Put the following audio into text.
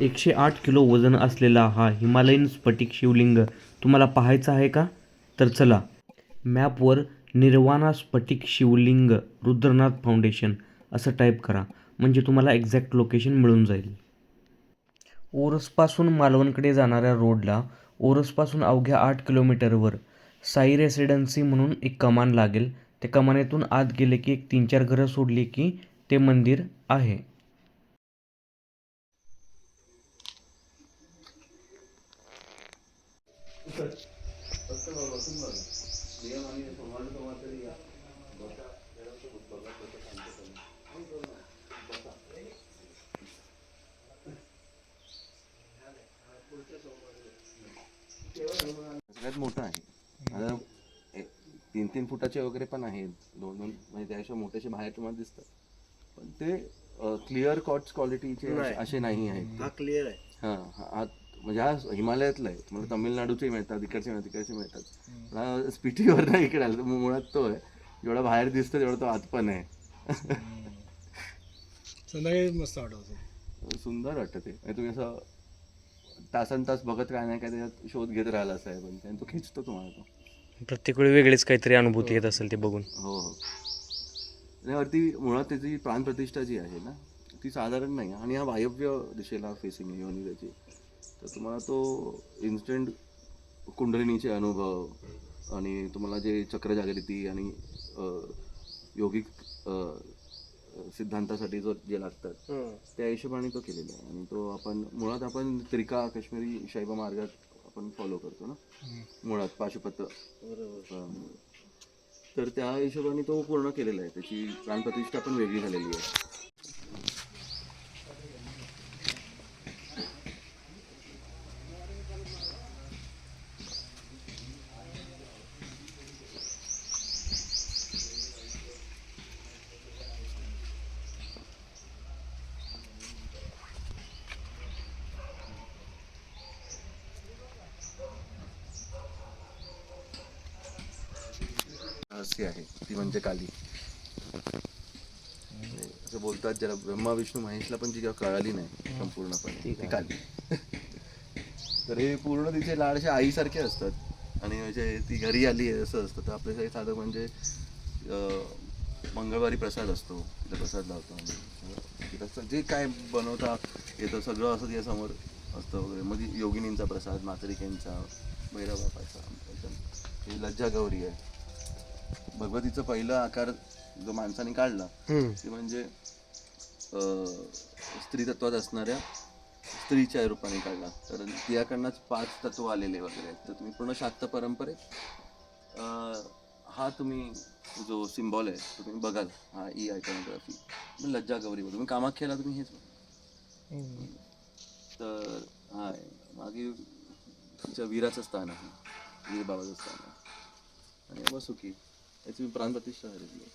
एकशे आठ किलो वजन असलेला हा हिमालयन स्फटिक शिवलिंग तुम्हाला पाहायचा आहे का? तर चला मॅपवर निर्वाणा स्फटिक शिवलिंग रुद्रनाथ फाउंडेशन असं टाईप करा. म्हणजे तुम्हाला एक्झॅक्ट लोकेशन मिळून जाईल. ओरसपासून मालवणकडे जाणाऱ्या रोडला ओरसपासून अवघ्या आठ किलोमीटरवर साई रेसिडेन्सी म्हणून एक कमान लागेल. त्या कमानेतून आत गेले की एक तीन चार घरं सोडली की ते मंदिर आहे. सगळ्यात मोठं आहे. तीन तीन फुटाचे वगैरे पण आहेत. दोन दोन म्हणजे त्याशिवाय मोठ्याचे बाहेर तुम्हाला दिसतात. पण ते क्लिअर कॉट्स क्वालिटीचे असे नाही आहेत. हा क्लिअर आहे. हा हा- म्हणजे हा हिमालयातला आहे. म्हणजे तामिळनाडूचे मिळतात इकडचे मिळतात तिकडचे मिळतात. पण हा स्पिटीवर नाही इकडे आला तर मुळात तो आहे. जेवढा बाहेर दिसतो तेवढा तो आत पण आहे. संध्याकाळी मस्त वाटत सुंदर वाटतं ते. म्हणजे तुम्ही असं तासन तास बघत काय नाही काय त्याच्यात शोध घेत राहिला असं आहे पण त्याने तो खिचतो तुम्हाला तो. प्रत्येक वेळी वेगळीच काहीतरी अनुभूती येत असेल ते बघून. हो हो. त्यावरती मुळात त्याची प्राणप्रतिष्ठा जी आहे ना ती साधारण नाही. आणि हा वायव्य दिशेला फेसिंग आहे योनी त्याची तर तुम्हाला तो इन्स्टंट कुंडलिनीचे अनुभव आणि तुम्हाला जे चक्रजागृती आणि अ, योगिक सिद्धांतासाठी जो जे लागतात त्या हिशोबाने तो केलेला आहे. आणि तो आपण मुळात आपण त्रिका काश्मीरी शैव मार्गात आपण फॉलो करतो ना? मुळात पाशुपत. तर त्या हिशोबाने तो पूर्ण केलेला आहे. त्याची प्राणप्रतिष्ठा पण वेगळी झालेली आहे. रहस्य आहे. ती म्हणजे काली. असं बोलतात ज्याला ब्रह्मा विष्णू महेशला पण जी जेव्हा कळाली नाही संपूर्णपणे. ती काली. तर हे पूर्ण तिचे लाड असे आईसारखे असतात. आणि म्हणजे ती घरी आली आहे असं असतं. तर आपल्यासाठी साधं म्हणजे मंगळवारी प्रसाद असतो. तिला प्रसाद लावतो आम्ही. जे काय बनवता येतं सगळं असं तिच्या समोर असतं वगैरे. मग योगिनींचा प्रसाद मातरिकेंचा भैरव बापाचा एकदम ही लज्जा गौरी आहे. भगवतीचा पहिला आकार जो माणसाने काढला ते म्हणजे स्त्री तत्वात असणाऱ्या स्त्रीच्या रूपाने काढला. कारण तिच्याकडनंच पाच तत्व आलेले वगैरे आहेत. तर तुम्ही पूर्ण शाक्त परंपरेत हा तुम्ही जो सिम्बॉल आहे तो तुम्ही बघाल. हा ई आयकॉनोग्राफी लज्जा गौरी बघा तुम्ही कामाख्याला तुम्ही हेच बघा. तर हा. मागे तिच्या वीराचं स्थान आहे. वीर बाबाचं स्थान आहे. आणि बसुकी याची प्राणप्रतिष्ठा झालेली आहे